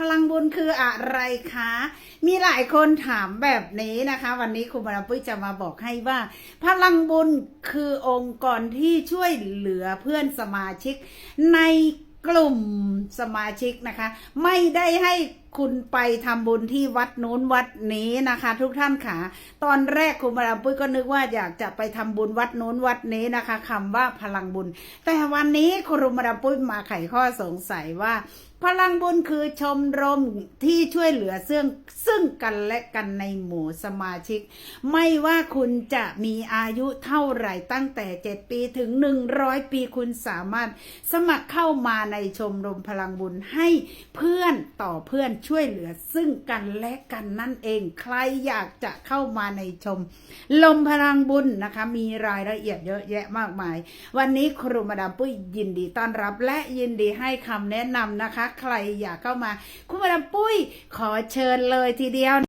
พลังบุญคืออะไรคะ มีหลายคนถามแบบนี้นะคะ วันนี้ครูบาราปุ้ยจะมาบอกให้ว่า พลังบุญคือองค์กรที่ช่วยเหลือเพื่อนสมาชิกในกลุ่มสมาชิกนะคะ ไม่ได้ให้ คุณไปทำบุญที่วัดนู้นวัดนี้นะคะ ทุกท่านค่ะ ตอนแรกครูบาราปุ้ยก็นึกว่าอยากจะไปทำบุญวัดนู้นวัดนี้นะคะคำว่าพลังบุญ แต่วันนี้ครูบาราปุ้ยมาไขข้อสงสัยว่า พลังบุญคือชมรมที่ช่วยเหลือซึ่งซึ่งกันและกันในหมู่สมาชิก ไม่ว่าคุณจะมีอายุเท่าไหร่ตั้งแต่ 7 ปีถึง 100 ปีคุณสามารถสมัครเข้ามาในชมรมพลังบุญให้เพื่อนต่อเพื่อนช่วยเหลือซึ่งกันและกันนั่นเอง ใครอยากจะเข้ามาในชม ลมพลังบุญนะคะ มีรายละเอียดเยอะแยะมากมาย วันนี้ครูมาดามปุ้ยยินดีต้อนรับและยินดีให้คำแนะนำนะคะ ใครอยากเข้ามาครูมาดามปุ้ยขอเชิญเลยทีเดียว